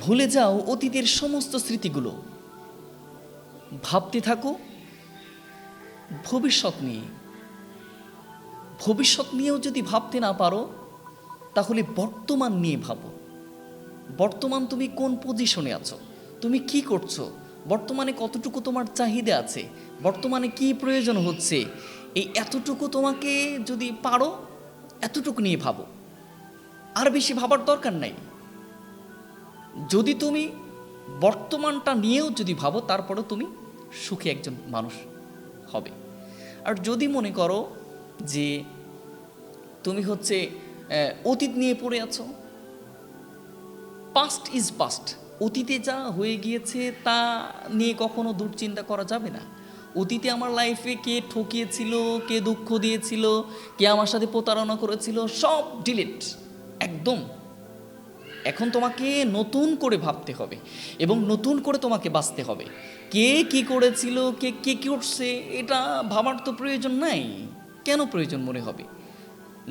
ভুলে যাও অতীতের সমস্ত স্মৃতিগুলো। ভাবতে থাকো। ভবিষ্যৎ নিয়ে। ভবিষ্যৎ নিয়েও যদি ভাবতে না পারো, তাহলে বর্তমান নিয়ে ভাবো। বর্তমান তুমি কোন পজিশনে আছো? তুমি কি করছ? বর্তমানে কতটুকু তোমার চাহিদা আছে? বর্তমানে কি প্রয়োজন হচ্ছে? এই এতটুকু তোমাকে যদি পারো, এতটুকু নিয়ে ভাবো। আর বেশি ভাবার দরকার নাই। যদি তুমি বর্তমানটা নিয়েও যদি ভাবো, তারপরেও তুমি সুখী একজন মানুষ হবে। আর যদি মনে করো যে তুমি হচ্ছে অতীত নিয়ে পড়ে আছো পাস্ট ইজ পাস্ট অতীতে যা হয়ে গিয়েছে তা নিয়ে কখনো দুশ্চিন্তা করা যাবে না। অতীতে আমার লাইফে কে ঠকিয়েছিল, কে দুঃখ দিয়েছিল, কে আমার সাথে প্রতারণা করেছিল, সব ডিলিট একদম। এখন তোমাকে নতুন করে ভাবতে হবে এবং নতুন করে তোমাকে বাঁচতে হবে। কে কি করেছিল, কে কে করছে, এটা ভাবার তো প্রয়োজন নাই। কেন প্রয়োজন মনে হবে?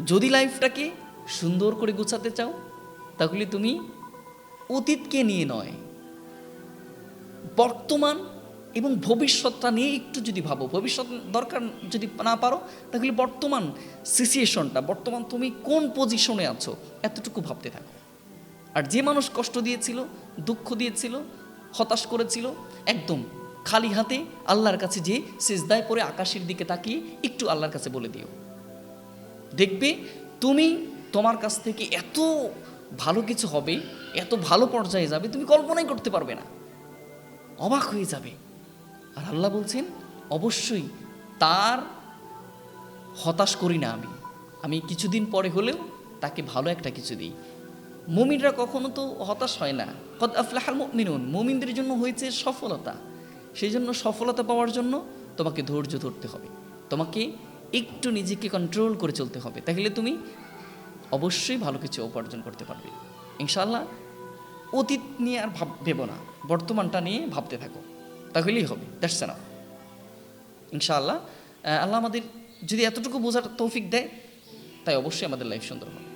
যদি লাইফটাকে সুন্দর করে গুছাতে চাও, তাহলে তুমি অতীতকে নিয়ে নয়, বর্তমান এবং ভবিষ্যৎটা নিয়ে একটু যদি ভাবো, ভবিষ্যৎ দরকার যদি না পারো, তাহলে বর্তমান সিচুয়েশনটা বর্তমান তুমি কোন পজিশনে আছো, এতটুকু ভাবতে থাকো। আর যে মানুষ কষ্ট দিয়েছিল, দুঃখ দিয়েছিল, হতাশ করেছিল, একদম খালি হাতে আল্লাহর কাছে যে সেজদায় পরে আকাশের দিকে তাকিয়ে একটু আল্লাহর কাছে বলে দিও। দেখবে তুমি তোমার কাছ থেকে এত ভালো কিছু হবে, এত ভালো পর্যায়ে যাবে, তুমি কল্পনাই করতে পারবে না। অবাক হয়ে যাবে। আর আল্লাহ বলছেন, অবশ্যই তার হতাশ করি না আমি। আমি কিছুদিন পরে হলেও তাকে ভালো একটা কিছু দিই। মুমিনরা কখনো তো হতাশ হয় না। কদ আফলাহাল মুমিনুন, মুমিনদের জন্য হয়েছে সফলতা। সেই জন্য সফলতা পাওয়ার জন্য তোমাকে ধৈর্য ধরতে হবে। তোমাকে একটু নিজেকে কন্ট্রোল করে চলতে হবে। তাহলে তুমি অবশ্যই ভালো কিছু উপার্জন করতে পারবে। ইনশাল্লাহ অতীত নিয়ে আর ভেবো না। বর্তমানটা নিয়ে ভাবতে থাকো। তাহলেই হবে। দ্যাটস না ইনশাআল্লাহ আল্লাহ আমাদের যদি এতটুকু বোঝার তৌফিক দেয়, তাই অবশ্যই আমাদের লাইফ সুন্দর হবে।